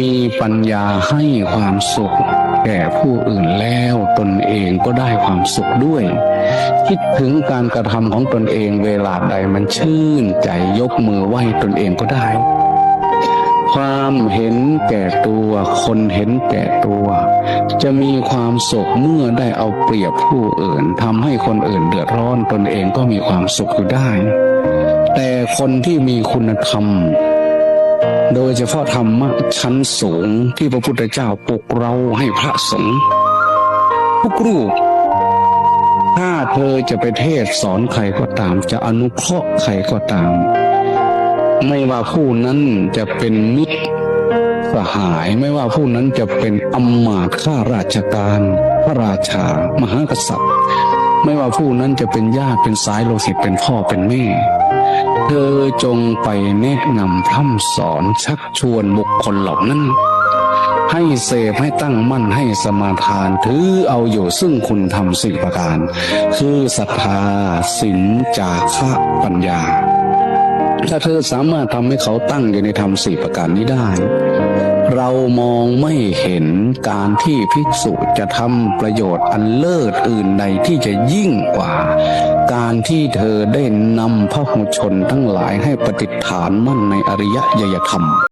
มีปัญญาให้ความสุข แก่ผู้อื่นแล้วตนเองก็ได้ความสุขด้วย คิดถึงการกระทำของตนเองเวลาใดมันชื่นใจยกมือไหว้ตนเองก็ได้ ความเห็นแก่ตัวคนเห็นแก่ตัว จะมีความสุขเมื่อได้เอาเปรียบผู้อื่นทำให้คนอื่นเดือดร้อนตนเองก็มีความสุขอยู่ได้ แต่คนที่มีคุณธรรม โดยเฉพาะธรรมะชั้นสูงที่พระพุทธเจ้าปลุกเราให้พระสงฆ์ทุกรูป ถ้าเธอจะไปเทศสอนใครก็ตาม จะอนุเคราะห์ใครก็ตาม ไม่ว่าผู้นั้นจะเป็นมิตรสหายไม่ว่าผู้นั้นจะเป็นอำมาตย์ข้าราชการ พระราชา มหากษัตริย์ ไม่ว่าผู้นั้นจะเป็นญาติเป็นสายโลหิตเป็นพ่อเป็นแม่ เธอจงไปแนะนำท่ำสอนชักชวนบุคคลเหล่านั้น ให้เสพให้ตั้งมั่นให้สมาทานถือเอาอยู่ซึ่งคุณทำสิ่งประการ คือศรัทธาศีลจาคะปัญญา ถ้าเธอสามารถทำให้เขาตั้งอยู่ในธรรมสี่ประการนี้ได้ เรามองไม่เห็นการที่ภิกษุจะทำประโยชน์อันเลิศอื่นใดที่จะยิ่งกว่า การที่เธอได้นำพระหุชนทั้งหลายให้ปฏิฐานมั่นในอริยยธรรม